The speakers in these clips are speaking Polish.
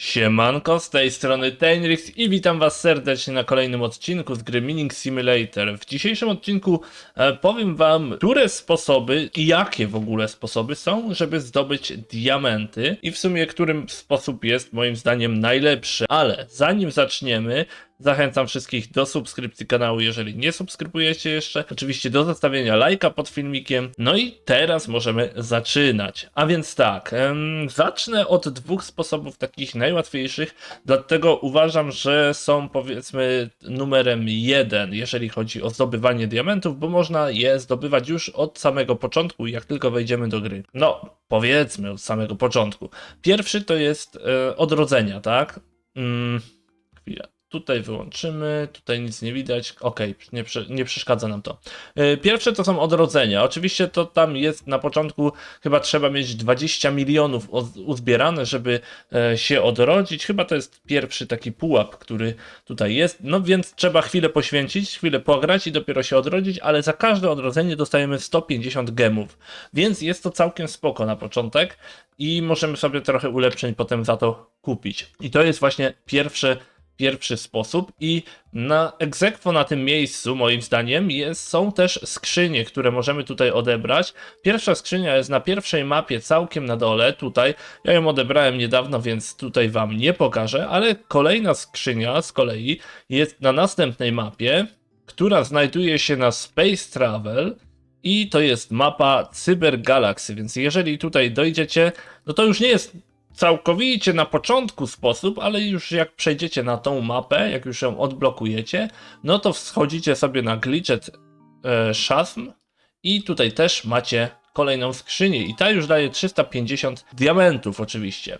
Siemanko, z tej strony Tenrix i witam was serdecznie na kolejnym odcinku z gry Mining Simulator. W dzisiejszym odcinku e, powiem wam, które sposoby i jakie w ogóle sposoby są, żeby zdobyć diamenty i w sumie którym sposób jest moim zdaniem najlepszy. Ale zanim zaczniemy, Zachęcam wszystkich do subskrypcji kanału, jeżeli nie subskrybujecie jeszcze. Oczywiście do zostawienia lajka pod filmikiem. No i teraz możemy zaczynać. A więc tak, zacznę od dwóch sposobów takich najłatwiejszych, dlatego uważam, że są powiedzmy numerem jeden, jeżeli chodzi o zdobywanie diamentów, bo można je zdobywać już od samego początku, jak tylko wejdziemy do gry. No, powiedzmy od samego początku. Pierwszy to jest e, odrodzenia, tak? Mm, chwila. Tutaj wyłączymy, tutaj nic nie widać. Ok, nie, nie przeszkadza nam to. Yy, Pierwsze to są odrodzenia. Oczywiście to tam jest na początku, chyba trzeba mieć 20 milionów uzbierane, żeby e, się odrodzić. Chyba to jest pierwszy taki pułap, który tutaj jest. No więc trzeba chwilę poświęcić, chwilę pograć i dopiero się odrodzić, ale za każde odrodzenie dostajemy 150 gemów. Więc jest to całkiem spoko na początek i możemy sobie trochę ulepszeń potem za to kupić. I to jest właśnie pierwsze pierwszy sposób i na egzekwo na tym miejscu, moim zdaniem, jest, są też skrzynie, które możemy tutaj odebrać. Pierwsza skrzynia jest na pierwszej mapie całkiem na dole, tutaj. Ja ją odebrałem niedawno, więc tutaj wam nie pokażę, ale kolejna skrzynia z kolei jest na następnej mapie, która znajduje się na Space Travel i to jest mapa Cyber Galaxy, więc jeżeli tutaj dojdziecie, no to już nie jest całkowicie na początku sposób, ale już jak przejdziecie na tą mapę, jak już ją odblokujecie, no to wschodzicie sobie na Glitched e, Shazm i tutaj też macie kolejną skrzynię i ta już daje 350 diamentów oczywiście.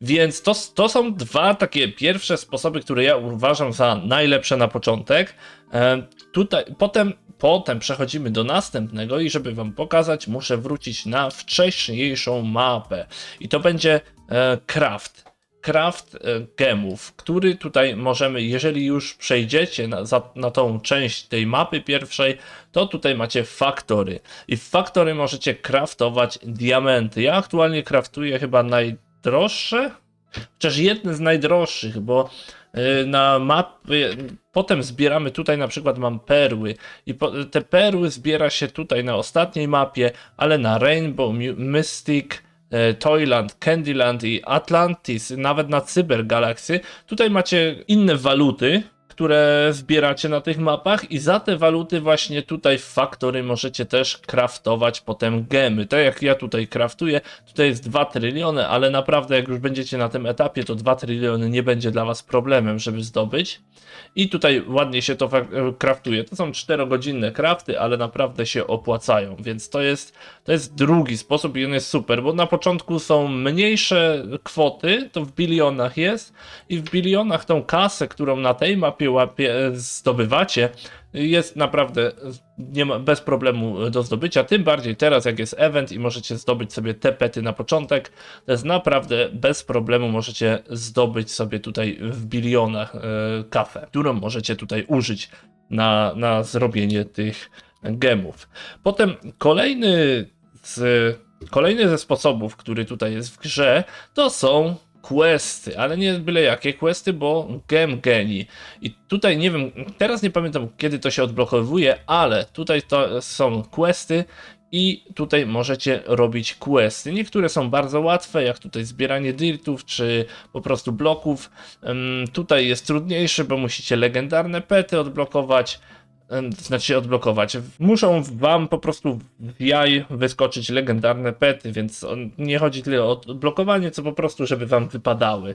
Więc to, to są dwa takie pierwsze sposoby, które ja uważam za najlepsze na początek. E, tutaj, potem, potem przechodzimy do następnego i żeby wam pokazać, muszę wrócić na wcześniejszą mapę. I to będzie e, craft. Craft e, gemów, który tutaj możemy, jeżeli już przejdziecie na, za, na tą część tej mapy pierwszej, to tutaj macie faktory. I w faktory możecie craftować diamenty. Ja aktualnie craftuję chyba najdroższe, chociaż jedne z najdroższych, bo y, na mapie, potem zbieramy tutaj na przykład mam perły i po, te perły zbiera się tutaj na ostatniej mapie, ale na Rainbow, Mystic, e, Toyland, Candyland i Atlantis, nawet na Cyber Galaxy, tutaj macie inne waluty, które zbieracie na tych mapach i za te waluty właśnie tutaj w Factory możecie też craftować potem gemy. Tak jak ja tutaj craftuję, tutaj jest 2 tryliony, ale naprawdę jak już będziecie na tym etapie, to 2 tryliony nie będzie dla was problemem, żeby zdobyć. I tutaj ładnie się to craftuje. To są 4-godzinne crafty, ale naprawdę się opłacają, więc to jest, to jest drugi sposób i on jest super, bo na początku są mniejsze kwoty, to w bilionach jest i w bilionach tą kasę, którą na tej mapie łapie, zdobywacie, jest naprawdę nie ma, bez problemu do zdobycia, tym bardziej teraz jak jest event i możecie zdobyć sobie te pety na początek, to jest naprawdę bez problemu możecie zdobyć sobie tutaj w bilionach e, kafę, którą możecie tutaj użyć na, na zrobienie tych gemów. Potem kolejny z, kolejny ze sposobów, który tutaj jest w grze, to są questy, ale nie byle jakie questy, bo gem geni. I tutaj nie wiem, teraz nie pamiętam kiedy to się odblokowuje, ale tutaj to są questy i tutaj możecie robić questy. Niektóre są bardzo łatwe, jak tutaj zbieranie dirtów, czy po prostu bloków. Tutaj jest trudniejszy, bo musicie legendarne pety odblokować. Znaczy odblokować. Muszą wam po prostu w jaj wyskoczyć legendarne pety, więc on, nie chodzi tyle o odblokowanie, co po prostu, żeby wam wypadały.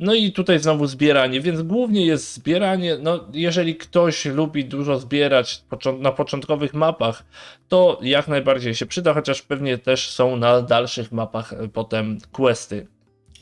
No i tutaj znowu zbieranie, więc głównie jest zbieranie. No, jeżeli ktoś lubi dużo zbierać na początkowych mapach, to jak najbardziej się przyda, chociaż pewnie też są na dalszych mapach e, potem questy.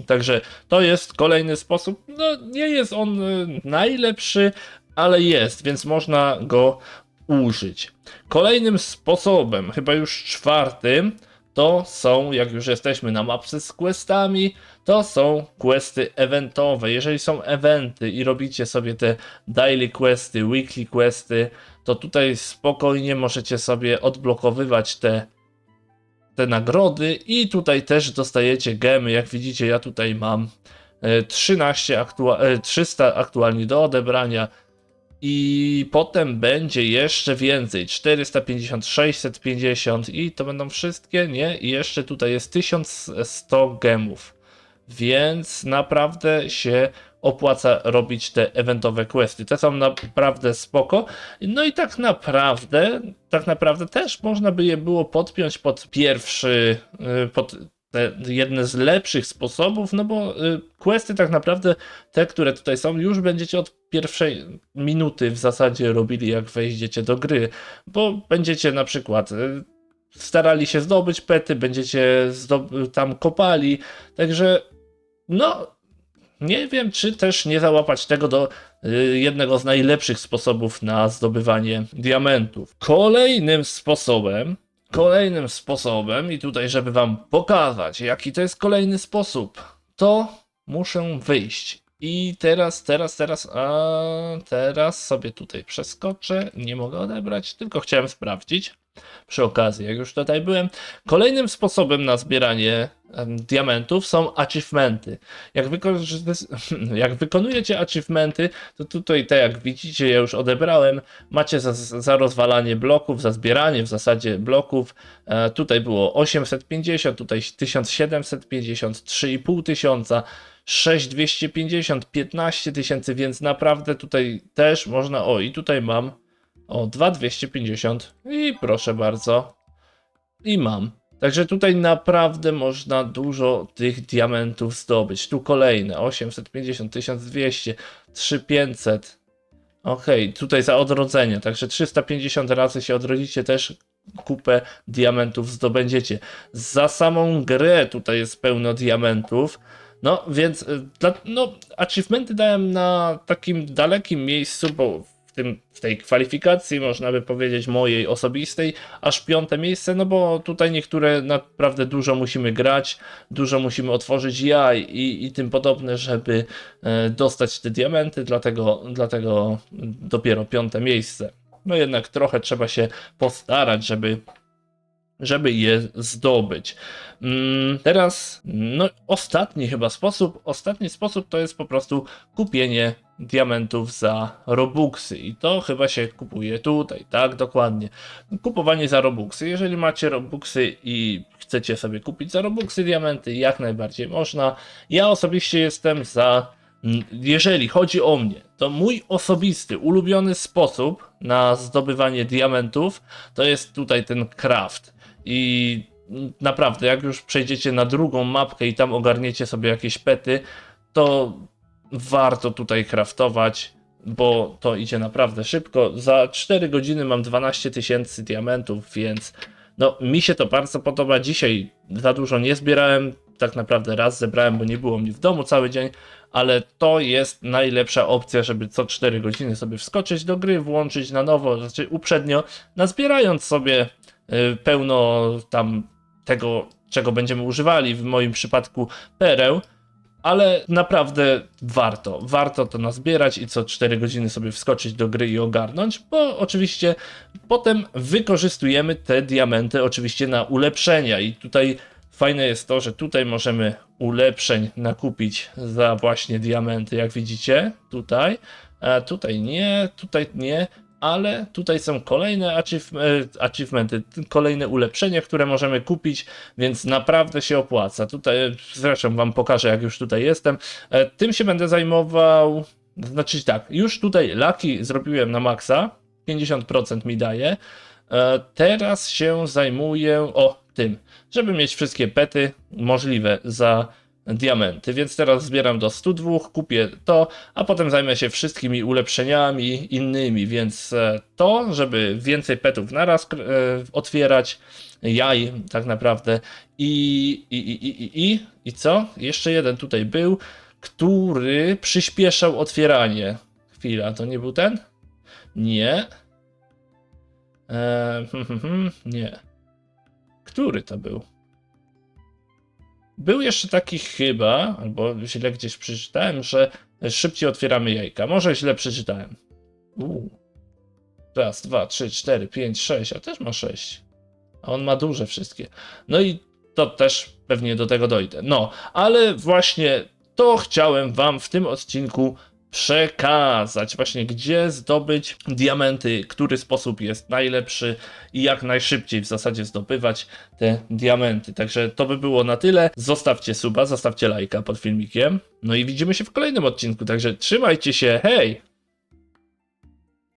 Także to jest kolejny sposób. No, nie jest on y, najlepszy, ale jest, więc można go użyć. Kolejnym sposobem, chyba już czwartym, to są, jak już jesteśmy na mapce z questami, to są questy eventowe. Jeżeli są eventy i robicie sobie te daily questy, weekly questy, to tutaj spokojnie możecie sobie odblokowywać te te nagrody i tutaj też dostajecie gemy. Jak widzicie, ja tutaj mam e, 13 aktua- e, 300 aktualnie do odebrania. I potem będzie jeszcze więcej 450, 650 i to będą wszystkie, nie? I jeszcze tutaj jest 1100 gemów. Więc naprawdę się opłaca robić te eventowe questy. Te są naprawdę spoko. No i tak naprawdę, tak naprawdę też można by je było podpiąć pod pierwszy, y, pod jedne z lepszych sposobów, no bo y, questy tak naprawdę, te, które tutaj są, już będziecie od pierwszej minuty w zasadzie robili, jak wejdziecie do gry, bo będziecie na przykład y, starali się zdobyć pety, będziecie tam kopali, także no nie wiem, czy też nie załapać tego do y, jednego z najlepszych sposobów na zdobywanie diamentów. Kolejnym sposobem, kolejnym sposobem, i tutaj, żeby wam pokazać, jaki to jest kolejny sposób, to muszę wyjść. I teraz, teraz, teraz, a teraz sobie tutaj przeskoczę. Nie mogę odebrać, tylko chciałem sprawdzić przy okazji, jak już tutaj byłem. Kolejnym sposobem na zbieranie diamentów są achievementy. Jak, jak wykonujecie achievementy, to tutaj, tak jak widzicie, ja już odebrałem, macie za, za rozwalanie bloków, za zbieranie w zasadzie bloków. E, tutaj było 850, tutaj 1750, 3,5 tysiąca. 6250, 15 tysięcy, więc naprawdę tutaj też można. O, i tutaj mam o 2250 i proszę bardzo. I mam. Także tutaj naprawdę można dużo tych diamentów zdobyć. Tu kolejne 850, 1200, 3500. Okej, tutaj za odrodzenie. Także 350 razy się odrodzicie też kupę diamentów zdobędziecie. Za samą grę tutaj jest pełno diamentów. No więc y, no, achievementy dałem na takim dalekim miejscu, bo tym, w tej kwalifikacji, można by powiedzieć, mojej osobistej, aż piąte miejsce, no bo tutaj niektóre naprawdę dużo musimy grać, dużo musimy otworzyć jaj i, i tym podobne, żeby e, dostać te diamenty, dlatego, dlatego dopiero piąte miejsce. No jednak trochę trzeba się postarać, żeby żeby je zdobyć. Mm, Teraz, no, ostatni chyba sposób. Ostatni sposób to jest po prostu kupienie diamentów za Robuxy. I to chyba się kupuje tutaj, tak? Dokładnie. Kupowanie za Robuxy. Jeżeli macie Robuxy i chcecie sobie kupić za Robuxy diamenty, jak najbardziej można. Ja osobiście jestem za. mm, Jeżeli chodzi o mnie, to mój osobisty, ulubiony sposób na zdobywanie diamentów to jest tutaj ten craft. I naprawdę, jak już przejdziecie na drugą mapkę i tam ogarniecie sobie jakieś pety, to warto tutaj craftować, bo to idzie naprawdę szybko. Za 4 godziny mam 12 tysięcy diamentów, więc no mi się to bardzo podoba. Dzisiaj za dużo nie zbierałem, tak naprawdę raz zebrałem, bo nie było mnie w domu cały dzień, ale to jest najlepsza opcja, żeby co 4 godziny sobie wskoczyć do gry, włączyć na nowo, znaczy uprzednio, nazbierając sobie pełno tam tego, czego będziemy używali, w moim przypadku pereł, ale naprawdę warto, warto to nazbierać i co 4 godziny sobie wskoczyć do gry i ogarnąć, bo oczywiście potem wykorzystujemy te diamenty oczywiście na ulepszenia. I tutaj fajne jest to, że tutaj możemy ulepszeń nakupić za właśnie diamenty, jak widzicie, tutaj, a tutaj nie, tutaj nie, ale tutaj są kolejne e, achievementy, kolejne ulepszenia, które możemy kupić, więc naprawdę się opłaca. Tutaj e, zresztą wam pokażę, jak już tutaj jestem. E, Tym się będę zajmował, znaczy tak, już tutaj laki zrobiłem na maksa, 50% mi daje. Teraz się zajmuję, o tym, żeby mieć wszystkie pety możliwe za diamenty, więc teraz zbieram do 102, kupię to, a potem zajmę się wszystkimi ulepszeniami innymi, więc e, to, żeby więcej petów naraz e, otwierać, jaj tak naprawdę i, i, i, i, i, i, co? Jeszcze jeden tutaj był, który przyspieszał otwieranie. Chwila, to nie był ten? Nie. Eee, nie. Który to był? Był jeszcze taki chyba, albo źle gdzieś przeczytałem, że szybciej otwieramy jajka. Może źle przeczytałem. Uu. Raz, dwa, trzy, cztery, pięć, sześć, a też ma sześć. A on ma duże wszystkie. No i to też pewnie do tego dojdę. No, ale właśnie to chciałem wam w tym odcinku przekazać właśnie gdzie zdobyć diamenty, który sposób jest najlepszy i jak najszybciej w zasadzie zdobywać te diamenty. Także to by było na tyle. Zostawcie suba, zostawcie lajka pod filmikiem. No i widzimy się w kolejnym odcinku. Także trzymajcie się. Hej!